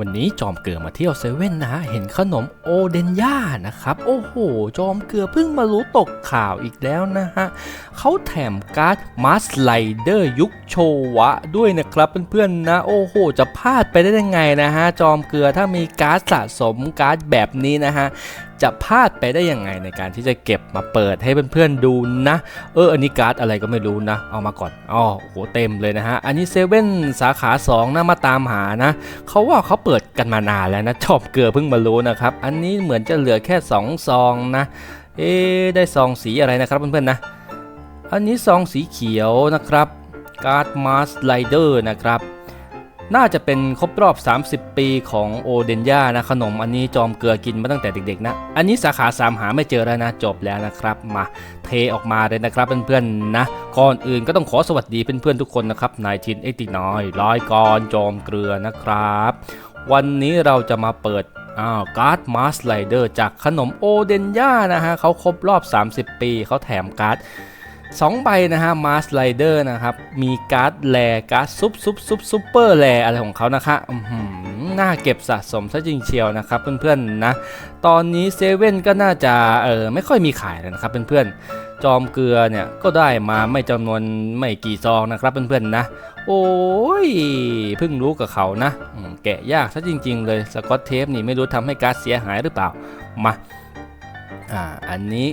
วันนี้จอมเกลือมาเที่ยวเซเว่นนะเห็นขนมโอเดนย่านะครับ โอ้โห จอมเกลือเพิ่งมารู้ตกข่าวอีกแล้วนะฮะเขาแถมการ์ดมาสไลเดอร์ยุคโชวะด้วยนะครับเพื่อนๆนะ โอ้โห จะพลาดไปได้ยังไงนะฮะ จอมเกลือถ้ามีการ์ดสะสมการ์ดแบบนี้นะฮะ จะพลาดไปได้ยังไงในการที่จะเก็บมาเปิดให้เพื่อนๆดูนะ เอออันนี้การ์ดอะไรก็ไม่รู้นะ เอามาก่อนอ๋อโอ้โหเต็มเลยนะฮะ อันนี้เซเว่นสาขา 2นะมาตามหานะ เขาว่าเขาเปิดกันมานานแล้วนะชอบเกลือเพิ่งมารู้นะครับ อันนี้เหมือนจะเหลือแค่2ซองนะ เอ๊ได้ซองสีอะไรนะครับเพื่อนๆนะ อันนี้ซองสีเขียวนะครับการ์ดมาสไลเดอร์นะครับ น่าจะเป็นครบรอบ 30 ปีของโอเดนย่านะขนมอันนี้จอมเกลือกินมาตั้งแต่เด็กๆนะ อันนี้สาขาสามหาไม่เจอแล้วนะจบแล้วนะครับมาเทออกมาเลยนะครับเพื่อนๆนะก่อนอื่นก็ต้องขอสวัสดีเพื่อนๆทุกคนนะครับนายทินเอ็กติน้อยร้อยกรจอมเกลือนะครับ วันนี้เราจะมาเปิดอ้าวการ์ดมาสไลเดอร์จากขนมโอเดนย่านะฮะเขาครบรอบ 30 ปีเขาแถมการ์ด สองใบนะฮะมาสไลเดอร์นะครับ มีการ์ดแลการ์ดซุปซุปซุปซุปเปอร์แลอะไรของเขานะคะอื้อหือน่าเก็บสะสมซะจริงเชียวนะครับเพื่อนๆนะ ตอนนี้เซเว่นก็น่าจะเออไม่ค่อยมีขายแล้วนะครับเพื่อนๆ จอมเกลือเนี่ยก็ได้มาไม่จำนวนไม่กี่ซองนะครับเพื่อนๆนะ โอ้ยเพิ่งรู้กับเขานะ แกะยากซะจริง ๆ เลยสกอตเทปนี่ไม่รู้ทำให้การ์ดเสียหายหรือเปล่า มา อ่าอันนี้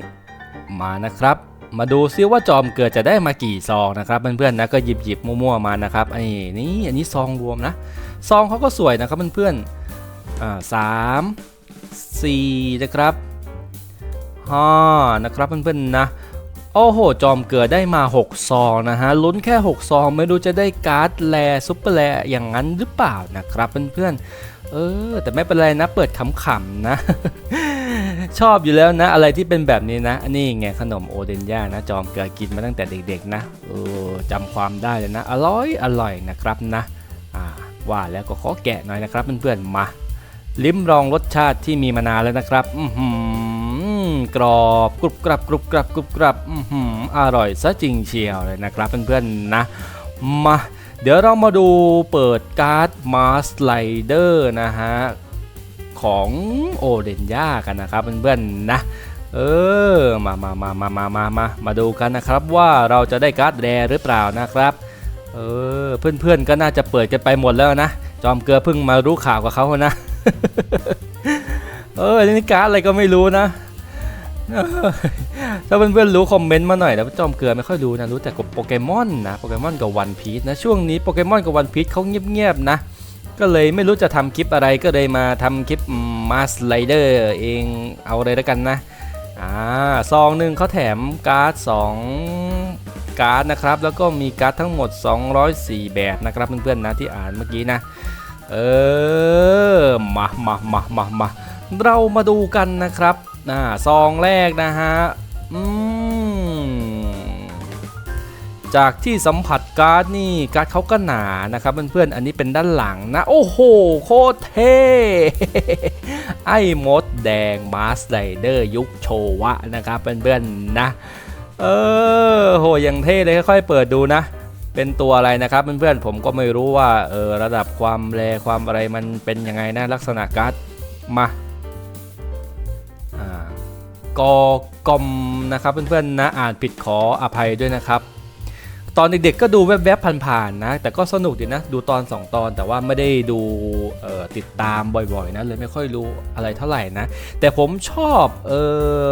มานะครับ มาดูซิว่าจอมเกิดจะได้มากี่ซองนะครับเพื่อนๆนะก็หยิบหยิบมั่วๆมานะครับไอ้นี่อันนี้ซองรวมนะซองเขาก็สวยนะครับเพื่อนๆอ่าสามสี่นะครับห้านะครับเพื่อนๆนะโอ้โห จอมเกิดได้มา 6 ซองนะฮะ ลุ้นแค่ 6 ซอง ไม่รู้จะได้การ์ดแลซุปเปอร์แลอย่างนั้นหรือเปล่านะครับเพื่อนๆ เออ แต่ไม่เป็นไรนะ เปิดขำๆนะ ชอบอยู่แล้วนะ อะไรที่เป็นแบบนี้นะ อันนี้ไงขนมโอเดนย่านะ จอมเกลือกินมาตั้งแต่เด็กๆนะเออจำความได้เลยนะ อร่อยอร่อยนะครับนะอ่าว่าแล้วก็ขอแกะหน่อยนะครับเพื่อนๆมา ลิ้มลองรสชาติที่มีมานานแล้วนะครับอืกรอบกรุบกรับกรุบกรับกรุบกรับอือหืออร่อยซะจริงเชียวเลยนะครับเพื่อนๆนะมาเดี๋ยวเรามาดูเปิดการ์ดมาสไลเดอร์นะฮะ ของโอเดนย่ากันนะครับเพื่อนๆนะ เออ มามามามามามามามาดูกันนะครับว่าเราจะได้การ์ดแรหรือเปล่านะครับ เออ เพื่อนๆก็น่าจะเปิดกันไปหมดแล้วนะ จอมเกลือเพิ่งมารู้ข่าวกับเขานะ เออนี่การ์ดอะไรก็ไม่รู้นะถ้าเพื่อนๆรู้คอมเมนต์มาหน่อยนะจอมเกลือไม่ค่อยรู้นะรู้แต่กับโปเกมอนนะโปเกมอนกับวันพีชนะช่วงนี้โปเกมอนกับวันพีชเขาเงียบๆนะ ก็เลยไม่รู้จะทำคลิปอะไรก็เลยมาทำคลิปมาสไลเดอร์เองเอาเลยแล้วกันนะอ่าซองหนึ่งเขาแถมการ์ด2การ์ดนะครับ แล้วก็มีการ์ดทั้งหมด 204 แบบนะครับเพื่อนๆนะที่อ่านเมื่อกี้นะ เออมามามามามาเรามาดูกันนะครับอ่าซองแรกนะฮะอืม จากที่สัมผัสการ์ดนี่การ์ดเขาก็หนานะครับเพื่อนๆอันนี้เป็นด้านหลังนะ โอ้โห โคตรเท่ไอ้มดแดงมาสไลเดอร์ยุคโชวะนะครับเพื่อนๆนะ เออโหอยังเท่เลยค่อยๆเปิดดูนะ เป็นตัวอะไรนะครับเพื่อนๆผมก็ไม่รู้ว่าเออระดับความแรงความอะไรมันเป็นยังไงนะลักษณะการ์ดมาอ่ากอกอมนะครับเพื่อนๆนะอ่านผิดขออภัยด้วยนะครับ ตอนเด็กๆก็ดูแวบๆผ่านๆนะ แต่ก็สนุกดีนะ ดูตอน 2 ตอนแต่ว่าไม่ได้ดูติดตามบ่อยๆนะเลยไม่ค่อยรู้อะไรเท่าไหร่นะ แต่ผมชอบเออ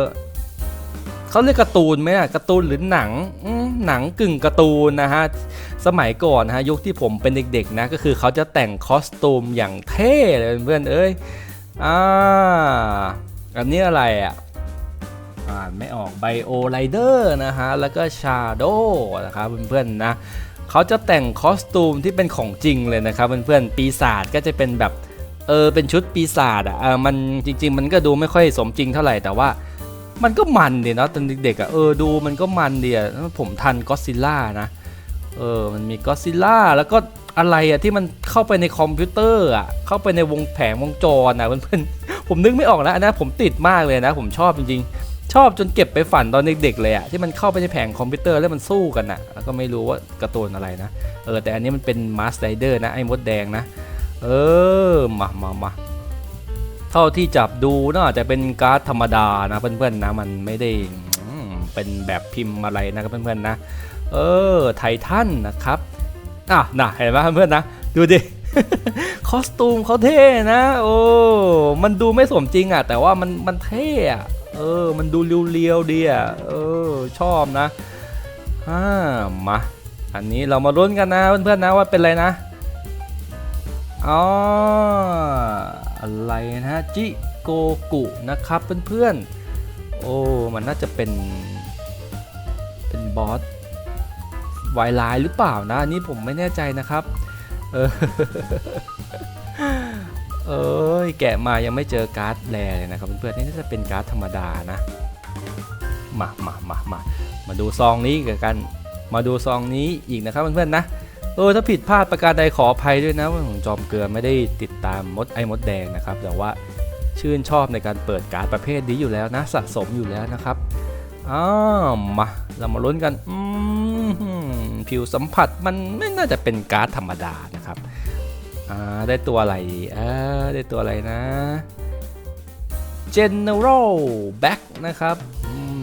เขาเรียกการ์ตูนไหมอะการ์ตูนหรือหนังหนังกึ่งการ์ตูนนะฮะสมัยก่อนนะฮะยุคที่ผมเป็นเด็กๆนะก็คือเขาจะแต่งคอสตูมอย่างเท่เลยเพื่อนเอ้ยอ่าอันนี้อะไรอะ อ่านไม่ออกไบโอไ i เดอร์นะฮะ แล้วก็ชาโดนะครับเพื่อนๆนะเขาจะแต่งคอสตูมที่เป็นของจริงเลยนะครับเพื่อนๆปีศาจก็จะเป็นแบบเออเป็นชุดปีศาจอะมันจริง ๆ มันก็ดูไม่ค่อยสมจริงเท่าไหร่แต่ว่ามันก็มันดีเนาะตอนเด็กๆอะเออดูมันก็มันดีอะผมทันก็ซิล่านะเออมันมีก็ซิล่าแล้วก็อะไรอะที่มันเข้าไปในคอมพิวเตอร์อะเข้าไปในวงแผงวงจรอะเพื่อนๆผมนึกไม่ออกแล้วอันนะผมติดมากเลยนะ ผมชอบจริงๆ ชอบจนเก็บไปฝันตอนเด็กๆเลยอะที่มันเข้าไปในแผงคอมพิวเตอร์แล้วมันสู้กันอะแล้วก็ไม่รู้ว่าการ์ตูนอะไรนะ เออ แต่อันนี้มันเป็นมาสไ r เดอร์นะไอ้มดแดงนะ เออ มามามาเท่าที่จับดูน่าจะเป็นการ์ดธรรมดานะเพื่อนๆนะมันไม่ได้เป็นแบบพิมพ์อะไรนะครับเพื่อนๆนะ เออไททันนะครับอะน่ะเห็นไหมเพื่อนๆนะดูดิคอสตูมเขาเท่นะ โอ้ มันดูไม่สมจริงอะ แต่ว่ามันมันเท่อะ เออ มันดูเรียวๆดีอะเออ ชอบนะอ่ามาอันนี้เรามาลุ้นกันนะเพื่อนๆนะว่าเป็นอะไรนะอ๋ออะไรนะจิโกกุนะครับเพื่อนๆโอ้มันน่าจะเป็น เป็นบอสวายไลน์หรือเปล่านะอันนี้ผมไม่แน่ใจนะครับ เออ เอ้ยแกะมายังไม่เจอการ์ดแรเลยนะครับเพื่อนๆนี่น่าจะเป็นการ์ดธรรมดานะมามามามามาดูซองนี้กัน มาดูซองนี้อีกนะครับเพื่อนๆนะเออถ้าผิดพลาดประการใดขออภัยด้วยนะว่าผมจอมเกลือไม่ได้ติดตามมดไอมดแดงนะครับ แต่ว่าชื่นชอบในการเปิดการ์ดประเภทนี้อยู่แล้วนะสะสมอยู่แล้วนะครับอ้าวมาเรามาลุ้นกันอืผิวสัมผัสมันไม่น่าจะเป็นการ์ดธรรมดานะ อ่าได้ตัวอะไรอ่าได้ตัวอะไรนะ General Back นะครับ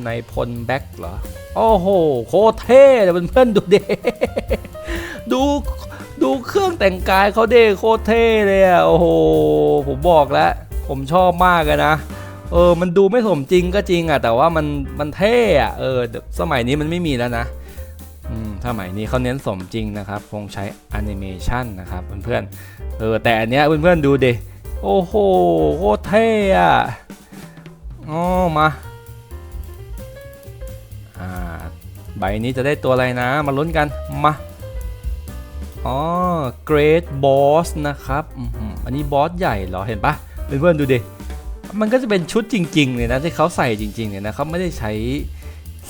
ในพลแบ็กเหรอ โอ้โห โคเท่เลยเพื่อนๆดูเดดูดูเครื่องแต่งกายเขาเด้โคเท่เลยอะโอ้โห ผมบอกแล้ว ผมชอบมากเลยนะ เออ มันดูไม่สมจริงก็จริงอะ แต่ว่ามันมันเท่อะ เออ สมัยนี้มันไม่มีแล้วนะ อืมสมัยนี้เขาเน้นสมจริงนะครับ คงใช้แอนิเมชันนะครับเพื่อนๆ เออแต่อันเนี้ยเพื่อนๆดูดิโอ้โหโคตรเท่อะอ๋อมาอ่าใบนี้จะได้ตัวอะไรนะ มาลุ้นกัน มาอ๋อ Great Boss นะครับอันนี้บอสใหญ่เหรอเห็นปะเพื่อนๆดูดิมันก็จะเป็นชุดจริง ๆ เลยนะที่เขาใส่จริงๆเนี่ยนะเขาไม่ได้ใช้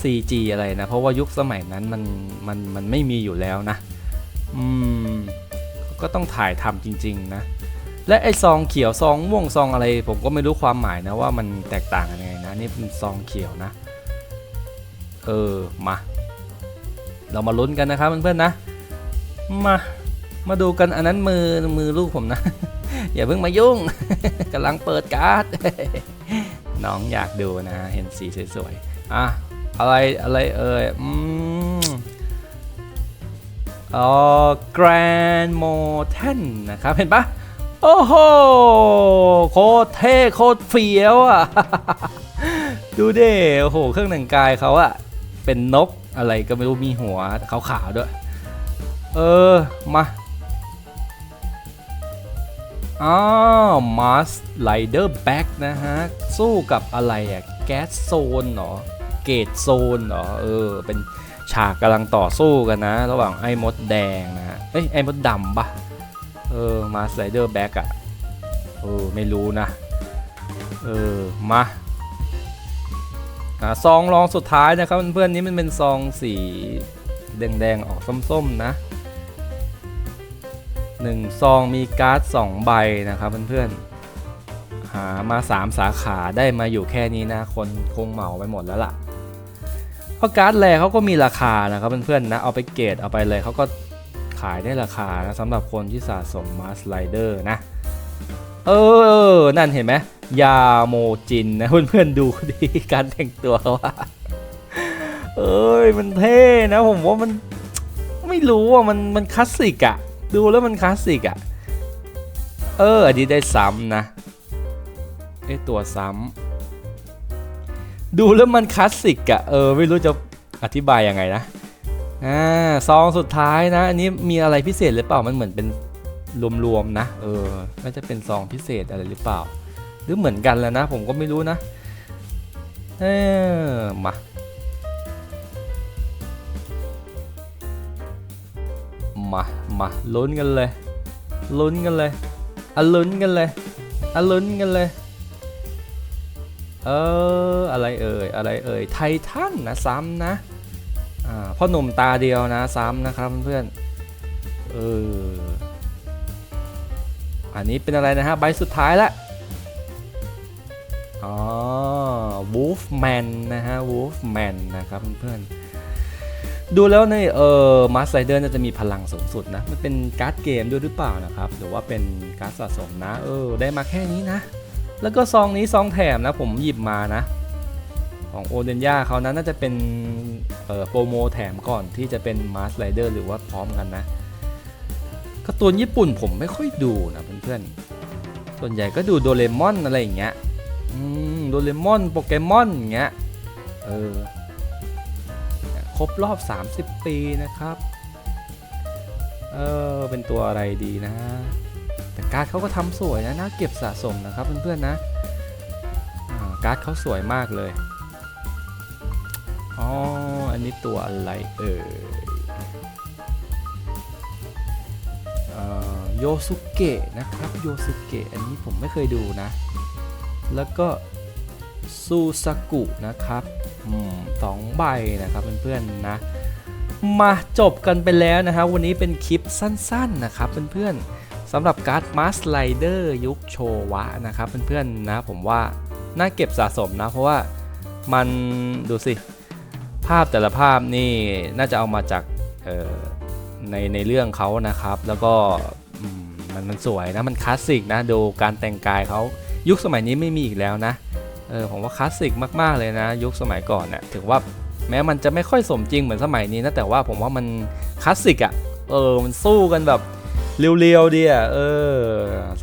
CG อะไรนะ เพราะว่ายุคสมัยนั้นมันมันมันไม่มีอยู่แล้วนะ อืม ก็ต้องถ่ายทำจริง ๆ นะ และไอซองเขียวซองม่วงซองอะไร ผมก็ไม่รู้ความหมายนะว่ามันแตกต่างกันยังไงนะ นี่เป็นซองเขียวนะ เออ มา เรามาลุ้นกันนะครับเพื่อนๆนะ มา มาดูกันอันนั้นมือมือลูกผมนะ อย่าเพิ่งมายุ่งกำลังเปิดการ์ดน้องอยากดูนะ เห็นสีสวยๆอะ อะไรอะไรเอ่ยอืมอ๋อ Grand m o t a n นะครับ เห็นปะโอ้โห โคตรเท่โคตรเฟี้ยวอะ ดูเด้โอ้โห เครื่องแต่งกายเขาอะเป็นนกอะไรก็ไม่รู้มีหัวขาวๆด้วย เออ มาอ๋อมาสไลเดอร์แบ็กนะฮะ สู้กับอะไรอะแก๊สโซนเหรอ เกตโซนเหรอเออเป็นฉากกำลังต่อสู้กันนะ ระหว่างไอ้มดแดงนะเอ้ยไอ้มดดำปะเออมาสไลเดอร์แบ็กอะเออไม่รู้นะ เออมาอ่าซองรองสุดท้ายนะครับเพื่อนๆนี้มันเป็นซองสีแดงๆออกส้มๆนะหนึ่งซองมีการ์ด2ใบนะครับเพื่อนๆหามา 3 สาขาได้มาอยู่แค่นี้นะ คนคงเหมาไปหมดแล้วล่ะ เพราะการ์ดแรเขาก็มีราคานะครับเพื่อนๆนะเอาไปเกรดเอาไปเลยเขาก็ขายได้ราคานะสำหรับคนที่สะสมมาสไลเดอร์นะ เออ นั่นเห็นไหมยาโมจินนะเพื่อนๆดูดีการแต่งตัวเขาว่าเอ้ยมันเท่นะผมว่ามันไม่รู้อะมันมันคลาสสิกอะดูแล้วมันคลาสสิกอะเอออันนี้ได้ซ้ำนะไอตัวซ้ำ ดูแล้วมันคลาสสิกอะเออไม่รู้จะอธิบายยังไงนะอ่าซองสุดท้ายนะอันนี้มีอะไรพิเศษหรือเปล่ามันเหมือนเป็นรวมๆนะเออน่าจะเป็นซองพิเศษอะไรหรือเปล่า หรือเหมือนกันแล้วนะ ผมก็ไม่รู้นะเออมามามาลุ้นกันเลยลุ้นกันเลยอะลุ้นกันเลยอะลุ้นกันเลย เอออะไรเอ่ยอะไรเอ่ยไททันนะซ้ำนะอ่าพ่อหนุ่มตาเดียวนะซ้ำนะครับเพื่อนเอออันนี้เป็นอะไรนะฮะใบสุดท้ายละอ๋อ Wolfman นะฮะ Wolfman นะครับเพื่อนดูแล้วในเออมาสไลเดอร์น่าจะมีพลังสูงสุดนะ มันเป็นการ์ดเกมด้วยหรือเปล่านะครับ หรือว่าเป็นการ์ดสะสมนะ เออ ได้มาแค่นี้นะ แล้วก็ซองนี้ซองแถมนะผมหยิบมานะ ของโอเดนยาเขานะน่าจะเป็นเอ่อโปรโมแถมก่อนที่จะเป็นมาสไลเดอร์หรือว่าพร้อมกันนะการ์ตูนญี่ปุ่นผมไม่ค่อยดูนะเพื่อนๆ ส่วนใหญ่ก็ดูโดเรมอนอะไรอย่างเงี้ยโดเรมอนโปเกมอนอย่างเงี้ย เออ ครบรอบ 30 ปีนะครับ เออ เป็นตัวอะไรดีนะ แต่การ์ดเขาก็ทำสวยนะน่าเก็บสะสมนะครับเพื่อนๆนะการ์ดเขาสวยมากเลยอ๋ออันนี้ตัวอะไรเอ่ยเอ่อโยสุเกะนะครับโยสุเกะอันนี้ผมไม่เคยดูนะ แล้วก็ซูซากุนะครับสองใบนะครับเพื่อนๆนะ มาจบกันไปแล้วนะครับ วันนี้เป็นคลิปสั้นๆนะครับเพื่อนๆ สำหรับการ์ดมาสไลเดอร์ยุคโชวะนะครับเพื่อนๆนะผมว่าน่าเก็บสะสมนะ เพราะว่ามันดูสิ ภาพแต่ละภาพนี่น่าจะเอามาจากในในเรื่องเขานะครับ แล้วก็มันมันสวยนะ มันคลาสสิกนะ ดูการแต่งกายเขายุคสมัยนี้ไม่มีอีกแล้วนะเออผมว่าคลาสสิกมากๆเลยนะ ยุคสมัยก่อนเนี่ยถึงว่าแม้มันจะไม่ค่อยสมจริงเหมือนสมัยนี้นะแต่ว่าผมว่ามันคลาสสิกอะ่ะเออมันสู้กันแบบ เรียวๆดีอะเออ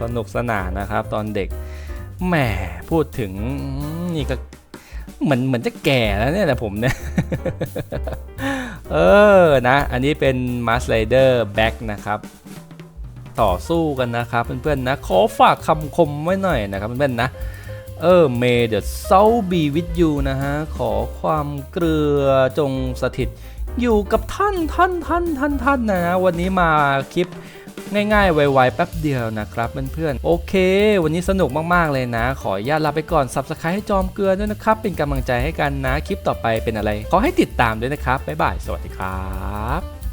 สนุกสนานนะครับ ตอนเด็กแหมพูดถึงนี่ก็เหมือนเหมือนจะแก่แล้วเนี่ยแต่ผมเนี่ย เออนะ อันนี้เป็น m a s Rider Back นะครับ ต่อสู้กันนะครับเพื่อนๆนะ ขอฝากคำคมไว้หน่อยนะครับเพื่อนๆนะ เออ May the soul be with you นะฮะ ขอความเกลือจงสถิต อยู่กับท่านท่านท่านท่านท่านนะ วันนี้มาคลิป ง่ายๆ ไวๆ แป๊บเดียวนะครับเพื่อนๆ โอเค วันนี้สนุกมากๆเลยนะ ขออนุญาตลาไปก่อนสับสไครต์ให้จอมเกลือด้วยนะครับ เป็นกำลังใจให้กันนะ คลิปต่อไปเป็นอะไร ขอให้ติดตามด้วยนะครับ บ๊ายบาย สวัสดีครับ